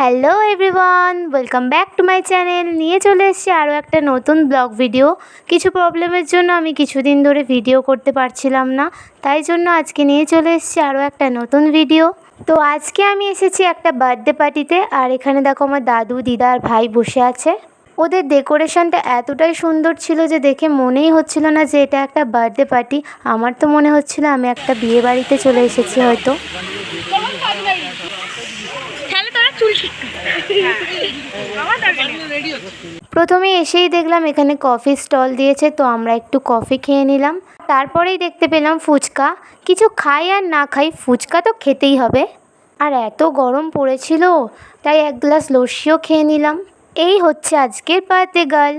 Hello everyone, welcome back to my channel. নিয়ে চলে এসেছি আরও একটা নতুন ব্লগ ভিডিও। কিছু প্রবলেমের জন্য আমি কিছুদিন ধরে ভিডিও করতে পারছিলাম না, তাই জন্য আজকে নিয়ে চলে এসেছি আরও একটা নতুন ভিডিও। তো আজকে আমি এসেছি একটা বার্থডে পার্টিতে, আর এখানে দেখো আমার দাদু, দিদা আর ভাই বসে আছে। ওদের ডেকোরেশনটা এতটাই সুন্দর ছিল যে দেখে মনেই হচ্ছিল না যে এটা একটা বার্থডে পার্টি। আমার তো মনে হচ্ছিল আমি একটা বিয়ে বাড়িতে চলে এসেছি হয়তো। প্রথমে এসেই দেখলাম এখানে কফি স্টল দিয়েছে, তো আমরা একটু কফি খেয়ে নিলাম। তারপরেই দেখতে পেলাম ফুচকা। কিছু খাই আর না খাই, ফুচকা তো খেতেই হবে। আর এত গরম পড়েছিল, তাই এক গ্লাস লস্যিও খেয়ে নিলাম। এই হচ্ছে আজকের বার্থডে গার্ল।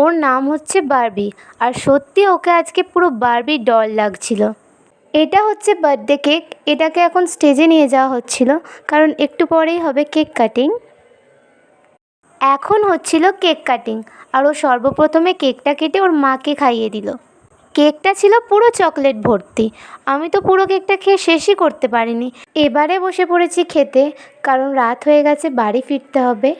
ওর নাম হচ্ছে বারবি। আর সত্যি ওকে আজকে পুরো বারবি ডল লাগছিল। এটা হচ্ছে বার্থডে কেক এটাকে এখন স্টেজে নিয়ে যাওয়া হচ্ছিল, কারণ একটু পরেই হবে কেক কাটিং এখন হচ্ছিল কেক কাটিং আর ও সর্বপ্রথমে কেকটা কেটে ওর মাকে খাইয়ে দিল। কেকটা ছিল পুরো চকলেট ভর্তি। আমি তো পুরো কেকটা খেয়ে শেষই করতে পারিনি। এবারে বসে পড়েছি খেতে, কারণ রাত হয়ে গেছে, বাড়ি ফিরতে হবে।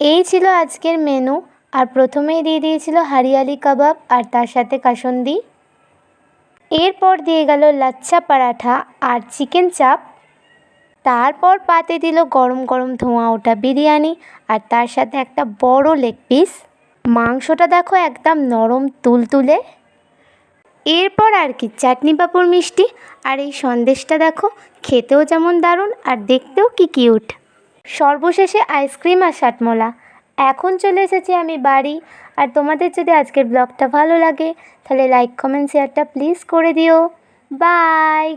এই ছিল আজকের মেনু আর প্রথমেই দিয়ে দিয়েছিল হারিয়ালি কাবাব, আর তার সাথে কাসন্দি। এরপর দিয়ে গেল লাচ্ছা পরাঠা আর চিকেন চাপ। তারপর পাতে দিল গরম গরম ধোঁয়া ওঠা বিরিয়ানি আর তার সাথে একটা বড় লেগ পিস মাংসটা দেখো একদম নরম তুলতুলে। এরপর আর কি, চাটনি পাঁপড় মিষ্টি আর এই সন্দেশটা দেখো, খেতেও যেমন দারুণ আর দেখতেও কি কিউট সর্বশেষে আইসক্রিম আর শাটমলা এখন চলে এসেছি আমি বাড়ি। আর তোমাদের যদি আজকের ব্লগটা ভালো লাগে, তাহলে লাইক কমেন্ট শেয়ারটা প্লিজ করে দিও। বাই